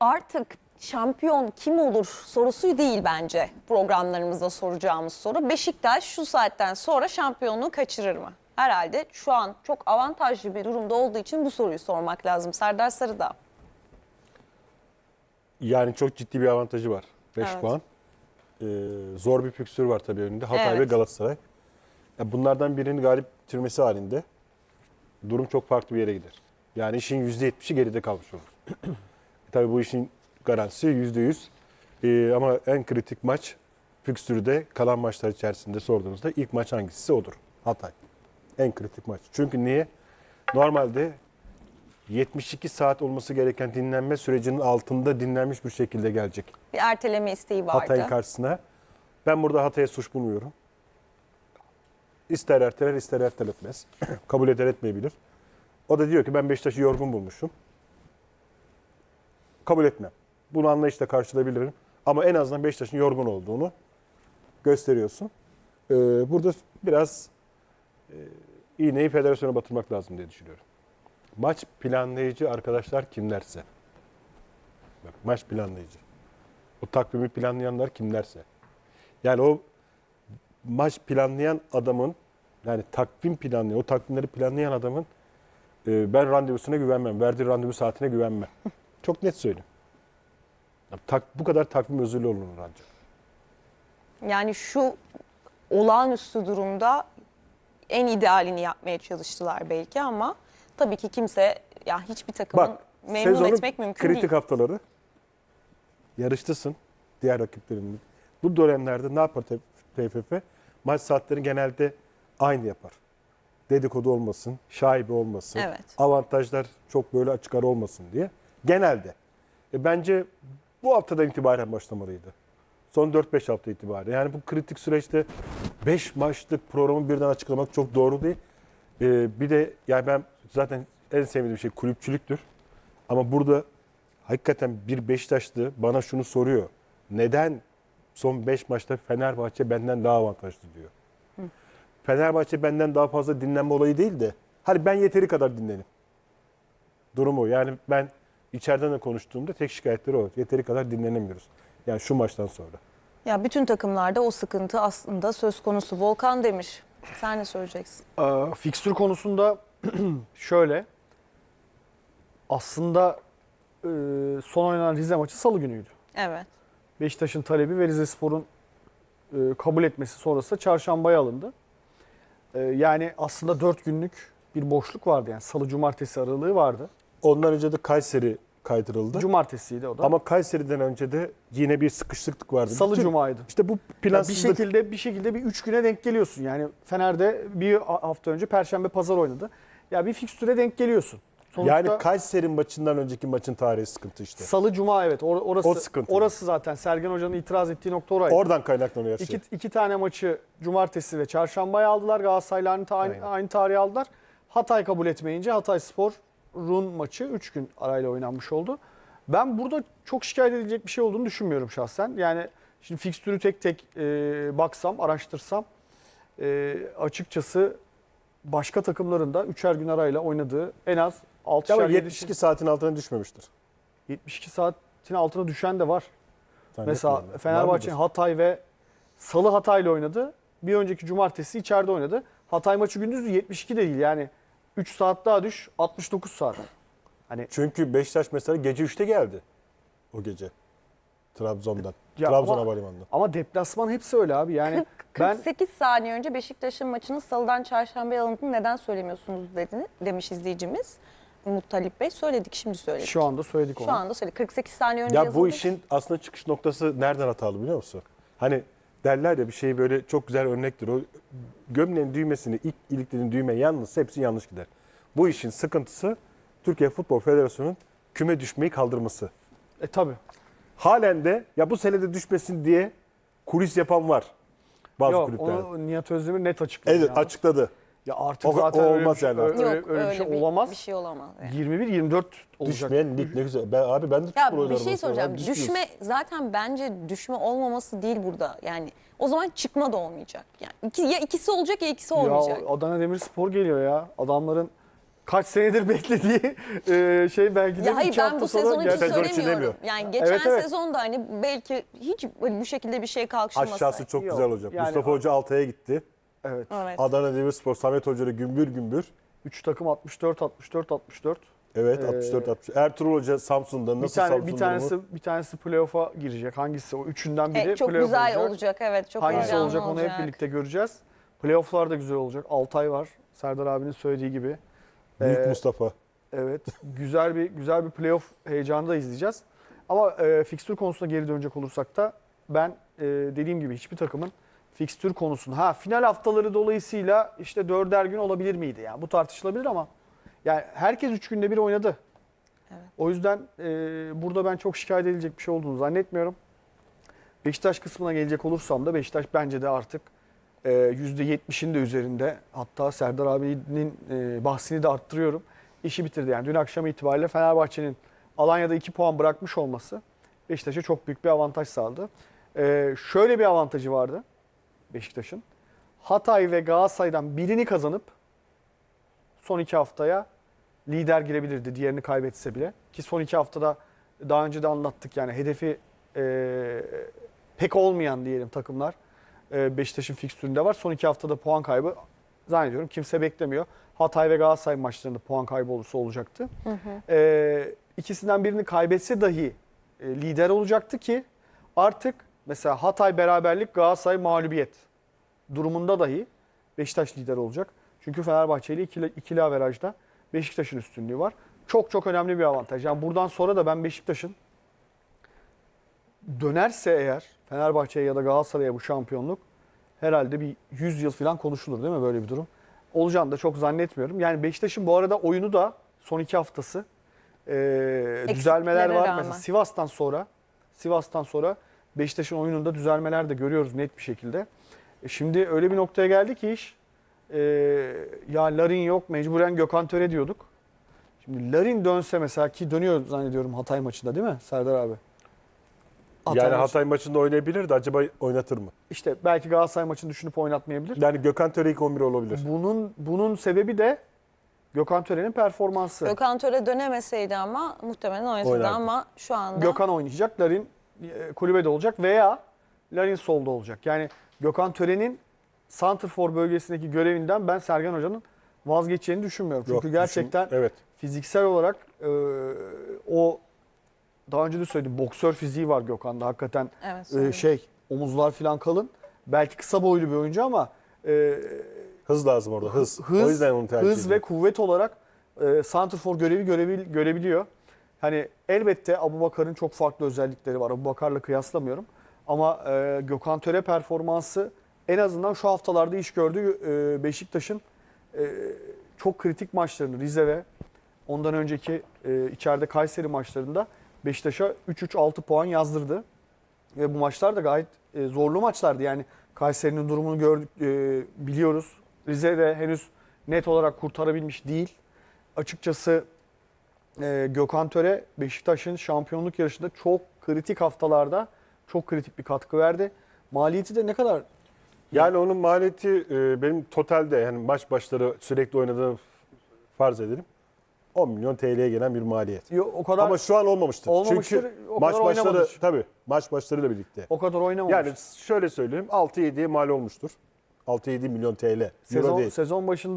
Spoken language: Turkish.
artık şampiyon kim olur sorusu değil bence programlarımızda soracağımız soru. Beşiktaş şu saatten sonra şampiyonluğu kaçırır mı? Herhalde şu an çok avantajlı bir durumda olduğu için bu soruyu sormak lazım. Serdar Sarıdağ. Yani çok ciddi bir avantajı var. 5 Evet. puan. Ee, zor bir fikstür var tabii önünde. Hatay Evet. ve Galatasaray. Ya bunlardan birinin galip bitirmesi halinde durum çok farklı bir yere gider. Yani işin %70'i geride kalmış olur. Tabii bu işin garantisi %100. Ee, ama en kritik maç fikstürde kalan maçlar içerisinde sorduğunuzda ilk maç hangisi odur. Hatay. En kritik maç. Çünkü niye? Normalde 72 saat olması gereken dinlenme sürecinin altında dinlenmiş bir şekilde gelecek Bir erteleme isteği vardı. Hatay'ın karşısına. Ben burada Hatay'a suç bulmuyorum. İster erteler ister erteletmez. Kabul eder etmeyebilir. O da diyor ki ben Beşiktaş'ı yorgun bulmuşum. Kabul etmem. Bunu anlayışla karşılayabilirim. Ama en azından Beşiktaş'ın yorgun olduğunu gösteriyorsun. Ee, burada biraz e, iğneyi federasyona batırmak lazım diye düşünüyorum. Maç planlayıcı arkadaşlar kimlerse. Bak, maç planlayıcı. O takvimi planlayanlar kimlerse. Yani o maç planlayan adamın yani takvim planlayan, o takvimleri planlayan adamın e, ben randevusuna güvenmem. Verdiği randevu saatine güvenmem. Çok net söyleyeyim. Ya, tak, bu kadar takvim özürlü olunur ancak. Yani şu olağanüstü durumda en idealini yapmaya çalıştılar belki ama tabii ki kimse ya hiçbir takımın Bak memnun etmek mümkün kritik değil. haftaları yarıştısın diğer rakiplerin. Bu dönemlerde ne yapar TFF? Maç saatleri genelde aynı yapar. Dedikodu olmasın, şaibe olmasın, Evet. avantajlar çok böyle açık ara olmasın diye. Genelde. E bence bu haftadan itibaren başlamalıydı. Son 4-5 hafta itibariyle. Yani bu kritik süreçte 5 maçlık programı birden açıklamak çok doğru değil. E, bir de yani ben zaten en sevdiğim şey kulüpçülüktür. Ama burada hakikaten bir Beşiktaşlı bana şunu soruyor. Neden son 5 maçta Fenerbahçe benden daha avantajlı diyor. Fenerbahçe benden daha fazla dinlenme olayı değil de hadi ben yeteri kadar dinlenim. Durumu yani ben içeriden de konuştuğumda tek şikayetleri o. Yeteri kadar dinlenemiyoruz. Yani şu maçtan sonra. Ya bütün takımlarda o sıkıntı aslında söz konusu. Volkan Demir sen ne söyleyeceksin? Ee, fikstür konusunda şöyle. Aslında e, son oynanan Rize maçı salı günüydü. Evet. Beşiktaş'ın talebi ve Rizespor'un e, kabul etmesi sonrası çarşambaya alındı. E, yani aslında 4 günlük bir boşluk vardı yani salı cumartesi aralığı vardı. Ondan önce de Kayseri kaydırıldı. Cumartesiydi o da. Ama Kayseri'den önce de yine bir sıkışıklık vardı. salı Bütün- cumaydı. İşte bu plansızlık. bir şekilde bir şekilde bir 3 güne denk geliyorsun. Yani Fener'de bir hafta önce perşembe pazar oynadı. Ya bir fikstüre denk geliyorsun. Sonuçta yani Kayseri maçından önceki maçın tarihi sıkıntı işte. Salı Cuma evet or- orası O sıkıntı. orası zaten Sergen Hoca'nın itiraz ettiği nokta oraydı. Oradan kaynaklanıyor her şey. İki, iki tane maçı cumartesi ve çarşambaya aldılar. Galatasaray'la aynı, Aynen. aynı tarihe aldılar. Hatay kabul etmeyince Hatay Spor'un maçı 3 gün arayla oynanmış oldu. Ben burada çok şikayet edilecek bir şey olduğunu düşünmüyorum şahsen. Yani şimdi fikstürü tek tek e, baksam, araştırsam e, açıkçası başka takımların da 3'er gün arayla oynadığı en az 6'şer Ama 7'şer 72 saatin altına düşmemiştir. 72 saatin altına düşen de var. Mesela. Var Fenerbahçe mıdır? Hatay ve Salı Hatay'la oynadı. Bir önceki cumartesi içeride oynadı. Hatay maçı gündüzdü 72 de değil yani 3 saat daha düş 69 saat. Hani Çünkü Beşiktaş mesela gece 3'te geldi. O gece. Trabzon'dan. Ya Trabzon ama- Havalimanı'ndan. ama deplasman hepsi öyle abi. Yani ben 48 saniye önce Beşiktaş'ın maçının salıdan çarşambaya alındığını neden söylemiyorsunuz dedi, demiş izleyicimiz. Muttalip Bey söyledik şimdi söyledik. şu anda söyledik onu. Şu anda söyledik. 48 saniye önce Ya bu işin aslında çıkış noktası nereden hatalı biliyor musun? Hani derler ya bir şey böyle çok güzel örnektir. O gömleğin düğmesini ilk iliklediğin düğme yanlış hepsi yanlış gider. Bu işin sıkıntısı Türkiye Futbol Federasyonu'nun küme düşmeyi kaldırması. E tabi. Halen de ya bu senede düşmesin diye kulis yapan var. Bazı Yok kulüplerde. onu Nihat Özdemir net açıkladı. Evet yani. açıkladı. Ya artık O- zaten o öyle bir olmaz şey, yani öyle. Yok öyle, öyle bir şey bir, olamaz. Bir şey olamaz. yani. 21 24 olacak. Düşmeyen lig ne güzel. Ben, abi ben de Ya futbol bir oynarım şey mesela. soracağım. Abi düşmüyorsun. Düşme zaten bence düşme olmaması değil burada. Yani o zaman çıkma da olmayacak. Yani iki, ya ikisi olacak ya ikisi olmayacak. Ya Adana Demirspor geliyor ya. Adamların kaç senedir beklediği e, şey belki de Ya hayır iki ben hafta bu sonra sezon için gerçekten- Sezon için söylemiyorum. Yani geçen Evet, evet. sezonda hani belki hiç böyle bu şekilde bir şey kalkışılmasa. Aşağısı çok Yok, güzel olacak. yani- Mustafa Hoca Altay'a gitti. Evet. Evet. Adana Demirspor Samet Hoca ile gümbür gümbür. 3 takım 64 64 64. Evet Ee, 64 60. Ertuğrul Hoca Samsun'da Bir nasıl tane Samsun bir durumu? tanesi bir tanesi playoff'a girecek. Hangisi o üçünden biri Evet, çok playoff güzel olacak. olacak. Evet çok Hangisi heyecanlı olacak onu hep birlikte göreceğiz. Playoff'lar da güzel olacak. Altay var. Serdar abinin söylediği gibi. Büyük Ee, Mustafa. Evet. güzel bir güzel bir playoff heyecanı da izleyeceğiz. Ama e, fikstür konusuna geri dönecek olursak da ben e, dediğim gibi hiçbir takımın fikstür konusunu ha final haftaları dolayısıyla işte dörder gün olabilir miydi? Yani bu tartışılabilir ama yani herkes üç günde bir oynadı. Evet. O yüzden e, burada ben çok şikayet edilecek bir şey olduğunu zannetmiyorum. Beşiktaş kısmına gelecek olursam da Beşiktaş bence de artık e, %70'in de üzerinde hatta Serdar abinin e, bahsini de arttırıyorum. İşi bitirdi. Yani dün akşam itibariyle Fenerbahçe'nin Alanya'da 2 puan bırakmış olması Beşiktaş'a çok büyük bir avantaj sağladı. E, şöyle bir avantajı vardı Beşiktaş'ın. Hatay ve Galatasaray'dan birini kazanıp son iki haftaya lider girebilirdi diğerini kaybetse bile. Ki son iki haftada daha önce de anlattık yani hedefi e, pek olmayan diyelim takımlar e, Beşiktaş'ın fikstüründe var. Son iki haftada puan kaybı zannediyorum kimse beklemiyor. Hatay ve Galatasaray maçlarında puan kaybı olursa olacaktı. E, ikisinden birini kaybetse dahi e, lider olacaktı ki artık mesela Hatay beraberlik Galatasaray mağlubiyet durumunda dahi Beşiktaş lider olacak. Çünkü Fenerbahçe ile ikili, ikili averajda Beşiktaş'ın üstünlüğü var. Çok çok önemli bir avantaj. Yani buradan sonra da ben Beşiktaş'ın dönerse eğer Fenerbahçe'ye ya da Galatasaray'a bu şampiyonluk herhalde bir 100 yıl falan konuşulur değil mi böyle bir durum? Olacağını da çok zannetmiyorum. Yani Beşiktaş'ın bu arada oyunu da son iki haftası e, düzelmeler var. rağmen. Mesela Sivas'tan sonra Sivas'tan sonra Beşiktaş'ın oyununda düzelmeler de görüyoruz net bir şekilde. E şimdi öyle bir noktaya geldi ki iş e, ya Larin yok mecburen Gökhan Töre diyorduk. Şimdi Larin dönse mesela ki dönüyor zannediyorum Hatay maçında değil mi Serdar abi? Hatay yani maçı- Hatay maçında oynayabilir de acaba oynatır mı? İşte belki Galatasaray maçını düşünüp oynatmayabilir. Yani Gökhan Töre ilk 11 olabilir. Bunun bunun sebebi de Gökhan Töre'nin performansı. Gökhan Töre dönemeseydi ama muhtemelen oynatırdı Oynardı. ama şu anda Gökhan oynayacak, Larin kulübede olacak veya Larin solda olacak. Yani Gökhan Töre'nin Santrfor bölgesindeki görevinden ben Sergen Hoca'nın vazgeçeceğini düşünmüyorum. Çünkü Yok, gerçekten düşün- evet. fiziksel olarak e, o daha önce de söyledim boksör fiziği var Gökhan'da hakikaten evet, e, şey omuzlar falan kalın. Belki kısa boylu bir oyuncu ama e, Hız lazım orada hız. hız, o yüzden onu tercih hız ve ediyorum. kuvvet olarak e, santrfor görevi görebil, görebiliyor. Hani elbette Abubakar'ın çok farklı özellikleri var. Abubakar'la kıyaslamıyorum. Ama e, Gökhan Töre performansı en azından şu haftalarda iş gördü. E, Beşiktaş'ın e, çok kritik maçlarını Rize ve ondan önceki e, içeride Kayseri maçlarında Beşiktaş'a 3-3-6 puan yazdırdı. Ve bu maçlar da gayet e, zorlu maçlardı. Yani Kayseri'nin durumunu gördük, e, biliyoruz. Rize de henüz net olarak kurtarabilmiş değil. Açıkçası e, Gökhan Töre Beşiktaş'ın şampiyonluk yarışında çok kritik haftalarda çok kritik bir katkı verdi. Maliyeti de ne kadar Yani onun maliyeti e, benim totalde yani maç başları sürekli oynadığım farz edelim. 10 milyon TL'ye gelen bir maliyet. Yo, o kadar Ama şu an olmamıştır. Olmamıştır, Çünkü o maç kadar başları oynamamıştır. tabii maç başlarıyla birlikte. o kadar oynamamış. Yani şöyle söyleyeyim 6-7'ye mal olmuştur. 6-7 milyon TL. Euro sezon değil. sezon başında